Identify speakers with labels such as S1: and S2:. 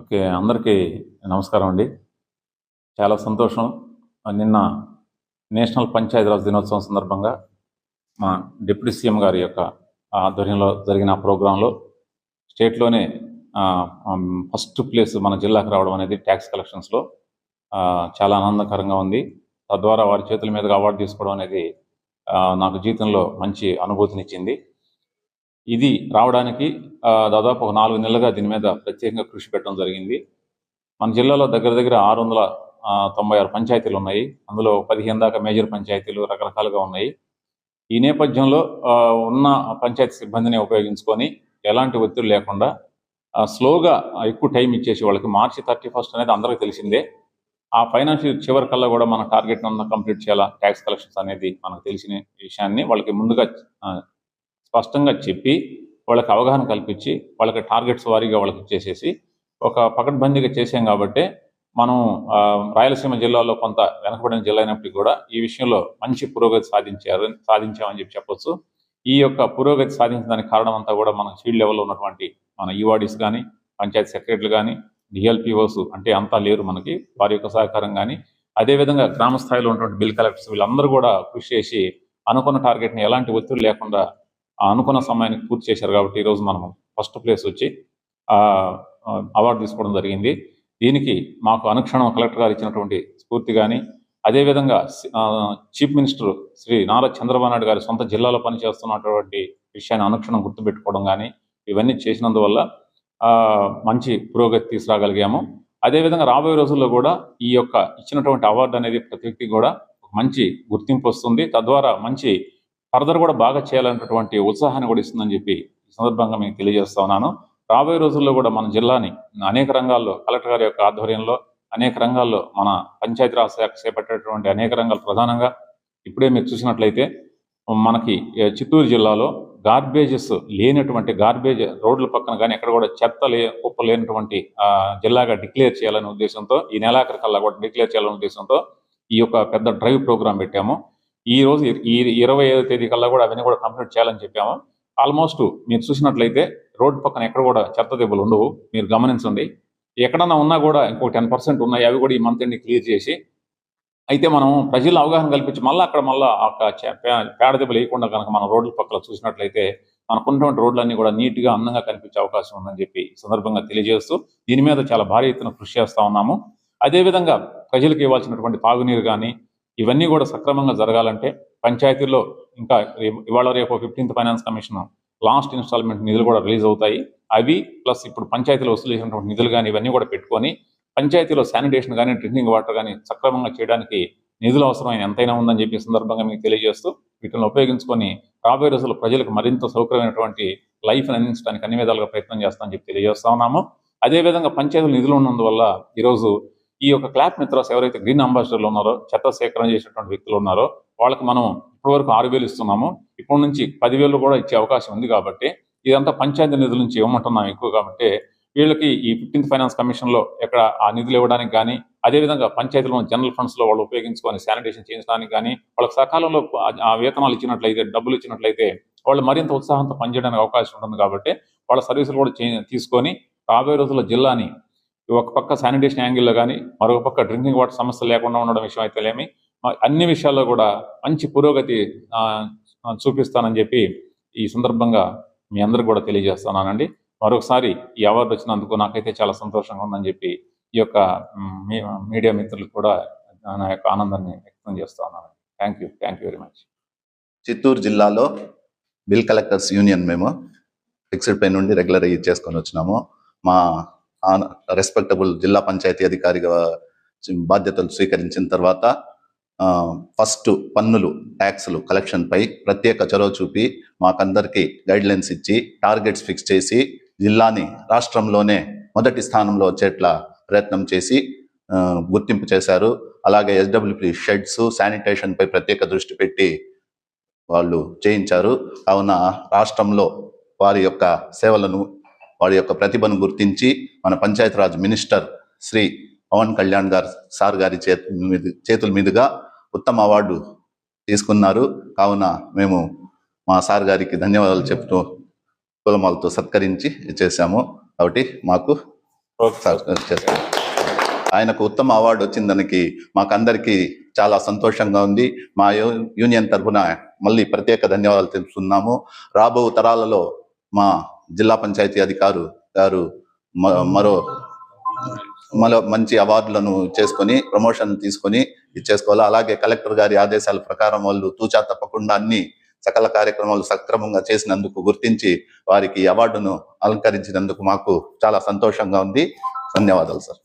S1: Okay అందరికీ నమస్కారం అండి. చాలా సంతోషం. నిన్న నేషనల్ పంచాయతీరాజ్ దినోత్సవం సందర్భంగా మా డిప్యూటీ సీఎం గారి యొక్క ఆధ్వర్యంలో జరిగిన ప్రోగ్రాంలో స్టేట్లోనే ఫస్ట్ ప్లేస్ మన జిల్లాకు రావడం అనేది ట్యాక్స్ కలెక్షన్స్లో చాలా ఆనందకరంగా ఉంది. తద్వారా వారి చేతుల మీదుగా అవార్డు తీసుకోవడం అనేది నాకు జీవితంలో మంచి అనుభూతినిచ్చింది. ఇది రావడానికి దాదాపు ఒక నాలుగు నెలలుగా దీని మీద ప్రత్యేకంగా కృషి పెట్టడం జరిగింది. మన జిల్లాలో దగ్గర దగ్గర ఆరు వందల తొంభై ఆరు పంచాయతీలు ఉన్నాయి. అందులో పదిహేను దాకా మేజర్ పంచాయతీలు రకరకాలుగా ఉన్నాయి. ఈ నేపథ్యంలో ఉన్న పంచాయతీ సిబ్బందిని ఉపయోగించుకొని ఎలాంటి ఒత్తిడి లేకుండా స్లోగా ఎక్కువ టైం ఇచ్చేసి వాళ్ళకి మార్చి థర్టీ ఫస్ట్ అనేది అందరికీ తెలిసిందే. ఆ ఫైనాన్షియల్ చివరి కల్లా కూడా మన టార్గెట్ ఉన్న కంప్లీట్ చేయాలా? ట్యాక్స్ కలెక్షన్స్ అనేది మనకు తెలిసిన విషయాన్ని వాళ్ళకి ముందుగా స్పష్టంగా చెప్పి వాళ్ళకి అవగాహన కల్పించి వాళ్ళకి టార్గెట్స్ వారీగా వాళ్ళకి ఇచ్చేసేసి ఒక పకడ్బందీగా చేసాం కాబట్టి మనం రాయలసీమ జిల్లాలో కొంత వెనకబడిన జిల్లా అయినప్పటికీ కూడా ఈ విషయంలో మంచి పురోగతి సాధించారు సాధించామని చెప్పి చెప్పొచ్చు. ఈ యొక్క పురోగతి సాధించడానికి కారణం అంతా కూడా మన ఫీల్డ్ లెవెల్లో ఉన్నటువంటి మన ఈవాడీస్ కానీ పంచాయతీ సెక్రటరీలు కానీ డిఎల్పిఓస్ అంటే అంతా లేరు మనకి వారి యొక్క సహకారం కానీ. అదేవిధంగా గ్రామ స్థాయిలో ఉన్నటువంటి బిల్ కలెక్టర్స్ వీళ్ళందరూ కూడా కృషి చేసి అనుకున్న టార్గెట్ని ఎలాంటి ఒత్తిడి లేకుండా అనుకున్న సమయానికి పూర్తి చేశారు కాబట్టి ఈరోజు మనం ఫస్ట్ ప్లేస్ వచ్చి అవార్డు తీసుకోవడం జరిగింది. దీనికి మాకు అనుక్షణం కలెక్టర్ గారు ఇచ్చినటువంటి స్ఫూర్తి కానీ అదేవిధంగా చీఫ్ మినిస్టర్ శ్రీ నారా చంద్రబాబు నాయుడు గారి సొంత జిల్లాలో పనిచేస్తున్నటువంటి విషయాన్ని అనుక్షణం గుర్తుపెట్టుకోవడం కానీ ఇవన్నీ చేసినందువల్ల మంచి పురోగతి తీసుకురాగలిగాము. అదేవిధంగా రాబోయే రోజుల్లో కూడా ఈ యొక్క ఇచ్చినటువంటి అవార్డు అనేది ప్రతి వ్యక్తికి కూడా మంచి గుర్తింపు వస్తుంది. తద్వారా మంచి ఫర్దర్ కూడా బాగా చేయాలనేటటువంటి ఉత్సాహాన్ని కూడా ఇస్తుందని చెప్పి ఈ సందర్భంగా మేము తెలియజేస్తా ఉన్నాను. రాబోయే రోజుల్లో కూడా మన జిల్లాని అనేక రంగాల్లో కలెక్టర్ గారి యొక్క ఆధ్వర్యంలో అనేక రంగాల్లో మన పంచాయతీరాజ్ శాఖ చేపట్టేటువంటి అనేక రంగాలు ప్రధానంగా ఇప్పుడే మీరు చూసినట్లయితే మనకి చిత్తూరు జిల్లాలో గార్బేజెస్ లేనటువంటి గార్బేజ్ రోడ్ల పక్కన కానీ ఎక్కడ కూడా చెత్త లే కుప్ప లేనటువంటి జిల్లాగా డిక్లేర్ చేయాలనే ఉద్దేశంతో ఈ నెలాఖరు కల్లా కూడా డిక్లేర్ చేయాలనే ఉద్దేశంతో ఈ యొక్క పెద్ద డ్రైవ్ ప్రోగ్రామ్ పెట్టాము. ఈ రోజు ఈ ఇరవై ఐదో తేదీ కల్లా కూడా అవన్నీ కూడా కంప్లీట్ చేయాలని చెప్పాము. ఆల్మోస్ట్ మీరు చూసినట్లయితే రోడ్డు పక్కన ఎక్కడ కూడా చెత్త దెబ్బలు ఉండవు. మీరు గమనించండి. ఎక్కడన్నా ఉన్నా కూడా ఇంకో టెన్ పర్సెంట్ ఉన్నాయి. అవి కూడా ఈ మంత్ ఎండ్ క్లియర్ చేసి అయితే మనం ప్రజల్లో అవగాహన కల్పించి మళ్ళీ అక్కడ మళ్ళీ ఆ పేడ దెబ్బలు వేయకుండా కనుక మనం రోడ్ల పక్కల చూసినట్లయితే మనకున్నటువంటి రోడ్లన్నీ కూడా నీట్గా అందంగా కనిపించే అవకాశం ఉందని చెప్పి సందర్భంగా తెలియజేస్తూ దీని మీద చాలా భారీ ఎత్తున కృషి చేస్తా ఉన్నాము. అదేవిధంగా ప్రజలకు ఇవ్వాల్సినటువంటి తాగునీరు కానీ ఇవన్నీ కూడా సక్రమంగా జరగాలంటే పంచాయతీల్లో ఇంకా ఇవాళ రేపు fifteenth finance commission last instalment నిధులు కూడా రిలీజ్ అవుతాయి. అవి ప్లస్ ఇప్పుడు పంచాయతీలో వసూలు చేసినటువంటి నిధులు కానీ ఇవన్నీ కూడా పెట్టుకొని పంచాయతీలో శానిటేషన్ కానీ డ్రింకింగ్ వాటర్ కానీ సక్రమంగా చేయడానికి నిధులు అవసరమైన ఎంతైనా ఉందని చెప్పి సందర్భంగా మీకు తెలియజేస్తూ వీటిని ఉపయోగించుకొని రాబోయే రోజుల్లో ప్రజలకు మరింత సౌకర్యమైనటువంటి లైఫ్ని అందించడానికి అన్ని విధాలుగా ప్రయత్నం చేస్తామని చెప్పి తెలియజేస్తా ఉన్నాము. అదేవిధంగా పంచాయతీలు నిధులు ఉన్నందువల్ల ఈరోజు ఈ యొక్క క్లాప్ మిత్రాస్ ఎవరైతే గ్రీన్ అంబాసిడర్లు ఉన్నారో చెత్త సేకరణ చేసినటువంటి వ్యక్తులు ఉన్నారో వాళ్ళకి మనం ఇప్పటివరకు ఆరు వేలు ఇస్తున్నాము. ఇప్పటి నుంచి పదివేలు కూడా ఇచ్చే అవకాశం ఉంది కాబట్టి ఇదంతా పంచాయతీ నిధుల నుంచి ఇవ్వమంటున్నాం ఎక్కువ కాబట్టి వీళ్ళకి ఈ ఫిఫ్టీన్త్ ఫైనాన్స్ కమిషన్లో ఎక్కడ ఆ నిధులు ఇవ్వడానికి కానీ అదేవిధంగా పంచాయతీలో జనరల్ ఫండ్స్లో వాళ్ళు ఉపయోగించుకొని శానిటేషన్ చేయించడానికి కానీ వాళ్ళకి సకాలంలో ఆ- వేతనాలు ఇచ్చినట్లయితే డబ్బులు ఇచ్చినట్లయితే వాళ్ళు మరింత ఉత్సాహంతో పనిచేయడానికి అవకాశం ఉంటుంది కాబట్టి వాళ్ళ సర్వీసులు కూడా చే- తీసుకొని రాబోయే రోజుల్లో జిల్లాని ఒక పక్క శానిటేషన్ యాంగిల్లో కానీ మరొక పక్క డ్రింకింగ్ వాటర్ సమస్య లేకుండా ఉండడం విషయం అయితేలేమి అన్ని విషయాల్లో కూడా మంచి పురోగతి చూపిస్తానని చెప్పి ఈ సందర్భంగా మీ అందరికి కూడా తెలియజేస్తున్నానండి. మరొకసారి ఈ అవార్డు వచ్చినందుకు నాకైతే చాలా సంతోషంగా ఉందని చెప్పి ఈ యొక్క మీ- మీడియా మిత్రులు కూడా నా యొక్క ఆనందాన్ని వ్యక్తం చేస్తున్నాను thank you thank you very much
S2: Chittoor జిల్లాలో బిల్ కలెక్టర్స్ యూనియన్ మేము ఫిక్స్డ్ పే నుండి రెగ్యులర్ చేసుకొని వచ్చినాము. మా రెస్పెక్టబుల్ జిల్లా పంచాయతీ అధికారిగా బాధ్యతలు స్వీకరించిన తర్వాత ఫస్ట్ పన్నులు ట్యాక్స్లు కలెక్షన్ పై ప్రత్యేక చొరవ చూపి మాకందరికీ గైడ్లైన్స్ ఇచ్చి టార్గెట్స్ ఫిక్స్ చేసి జిల్లాని రాష్ట్రంలోనే మొదటి స్థానంలో వచ్చేట్లా ప్రయత్నం చేసి గుర్తింపు చేశారు. అలాగే ఎస్డబ్ల్యూపీ షెడ్స్ శానిటేషన్పై ప్రత్యేక దృష్టి పెట్టి వాళ్ళు చేయించారు. కావున రాష్ట్రంలో వారి యొక్క సేవలను వారి యొక్క ప్రతిభను గుర్తించి మన పంచాయతీరాజ్ మినిస్టర్ శ్రీ పవన్ కళ్యాణ్ గారు సార్ గారి చేతుల మీద చేతుల మీదుగా ఉత్తమ అవార్డు తీసుకున్నారు. కావున మేము మా సార్ గారికి ధన్యవాదాలు చెప్తూ కులమాలతో సత్కరించి చేశాము. కాబట్టి మాకు చేస్తాను ఆయనకు ఉత్తమ అవార్డు వచ్చిన దానికి మాకందరికి చాలా సంతోషంగా ఉంది. మా యూ- యూనియన్ తరఫున మళ్ళీ ప్రత్యేక ధన్యవాదాలు తెలుపుతున్నాము. రాబో తరాలలో మా జిల్లా పంచాయతీ అధికారు గారు మ- మరో మరో మంచి అవార్డులను చేసుకొని ప్రమోషన్ తీసుకొని ఇచ్చేసుకోవాలి అలాగే కలెక్టర్ గారి ఆదేశాల ప్రకారం వాళ్ళు తూచా తప్పకుండా అన్ని సకల కార్యక్రమాలు సక్రమంగా చేసినందుకు గుర్తించి వారికి అవార్డును అలంకరించినందుకు మాకు చాలా సంతోషంగా ఉంది. ధన్యవాదాలు సార్.